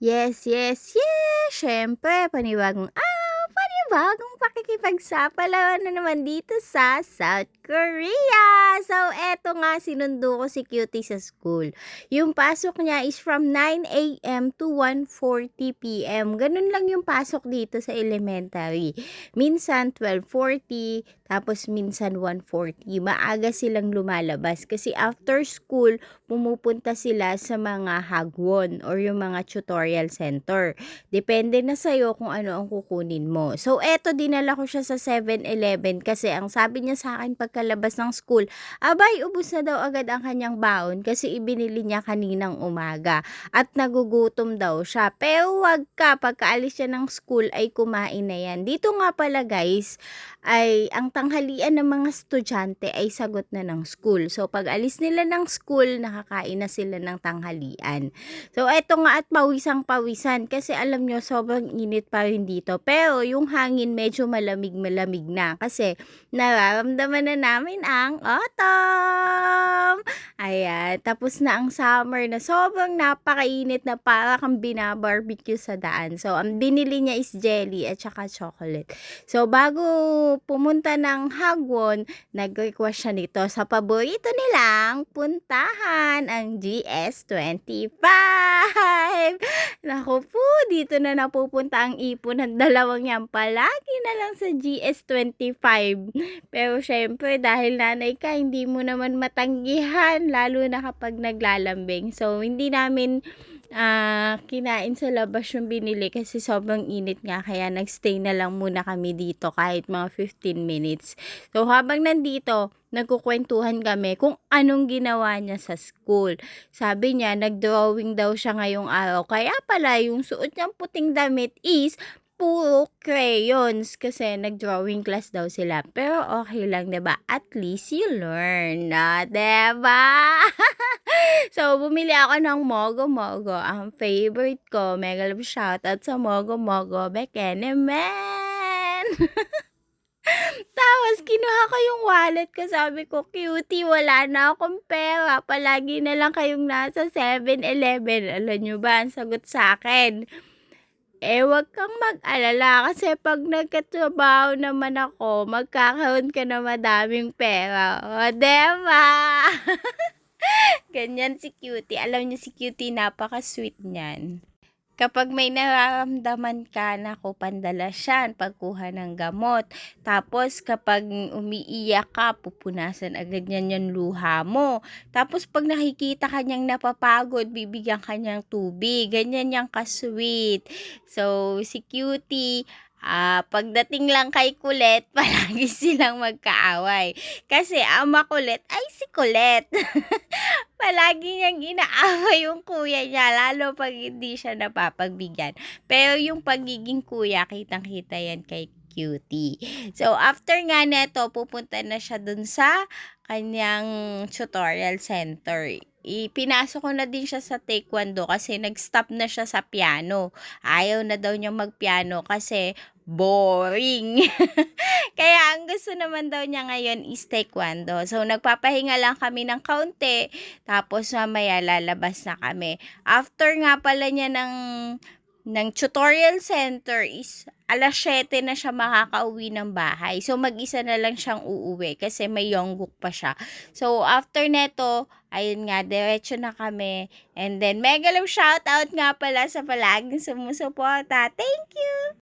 Yes, yes, yes! Siyempre, panibagong araw, panibagong pakikipagsapalaran na naman dito sa South Korea. So, eto nga, sinundo ko si Cutie sa school. Yung pasok niya is from 9 a.m. to 1.40 p.m. Ganun lang yung pasok dito sa elementary. Minsan 12.40, tapos minsan 1.40. Maaga silang lumalabas kasi after school, pumupunta sila sa mga hagwon or yung mga tutorial center. Depende na sa'yo kung ano ang kukunin mo. So, eto, dinala ko siya sa 7-Eleven kasi ang sabi niya sa akin pagkalabas ng school, abay, ubus na daw agad ang kanyang baon kasi ibinili niya kaninang umaga at nagugutom daw siya. Pero wag ka, pagkaalis siya ng school ay kumain na yan. Dito nga pala guys, ay ang tanghalian ng mga estudyante ay sagot na ng school. So, pag alis nila ng school, nakakain na sila ng tanghalian. So, eto nga at pawisang pawisan kasi alam nyo, sobrang init pa rin dito. Pero, yung hangin medyo malamig-malamig na kasi nararamdaman na namin ang autumn. Ayan, tapos na ang summer na sobrang napakainit na para kang binabarbecue sa daan. So, ang binili niya is jelly at saka chocolate. So, bago pumunta ng Hagwon, nag-request siya nito sa paborito nilang puntahan, ang GS25. Naku po, dito na napupunta ang ipon ng dalawang yan. Palagi na lang sa GS25. Pero syempre, dahil nanay ka, hindi mo naman matanggihan, lalo na kapag naglalambing. So, hindi namin ah kinain sa labas yung binili kasi sobrang init nga kaya nagstay na lang muna kami dito kahit mga 15 minutes. So habang nandito, nagkukwentuhan kami kung anong ginawa niya sa school. Sabi niya, nagdrawing daw siya ngayong araw. Kaya pala, yung suot niyang puting damit is puro crayons kasi nag-drawing class daw sila. Pero okay lang, ba? At least you learn, na, 'di ba? so, bumili ako ng Mogo Mogo. Ang favorite ko, mega love shoutout sa Mogo Mogo, Bekene Man! Tapos, kinuha ko yung wallet ko. Sabi ko, cutie, wala na akong pera. Palagi na lang kayong nasa 7-Eleven. Alam nyo ba, ang sagot sa akin, eh, wag kang mag-alala kasi pag nagkatrabaho naman ako, magkakaroon ka na madaming pera. O, diba? Ganyan si Cutie. Alam niyo si Cutie, napaka-sweet niyan. Kapag may nararamdaman ka, naku, pandalas yan, pagkuha ng gamot. Tapos, kapag umiiyak ka, pupunasan agad niyan yung luha mo. Tapos, pag nakikita ka niyang napapagod, bibigyan ka niyang tubig. Ganyan yung ka-sweet. So, si Cutie, Ah, pagdating lang kay Kulet, palagi silang magkaaway. Kasi ang makulit ay si Kulet. palagi niyang inaaway yung kuya niya, lalo pag hindi siya napapagbigyan. Pero yung pagiging kuya, kitang-kita yan kay Cutie. So, after nga neto, pupunta na siya dun sa kanyang tutorial center. Ipinasok ko na din siya sa taekwondo kasi nag-stop na siya sa piano. Ayaw na daw niya magpiano kasi boring. Kaya ang gusto naman daw niya ngayon is taekwondo. So nagpapahinga lang kami ng kaunti tapos mamaya lalabas na kami. After nga pala niya ng ng tutorial center is alas 7 na siya makakauwi ng bahay. So, mag-isa na lang siyang uuwi kasi may yongguk pa siya. So, after neto, ayun nga, diretso na kami. And then, mega love shoutout nga pala sa palaging sumusuporta. Thank you!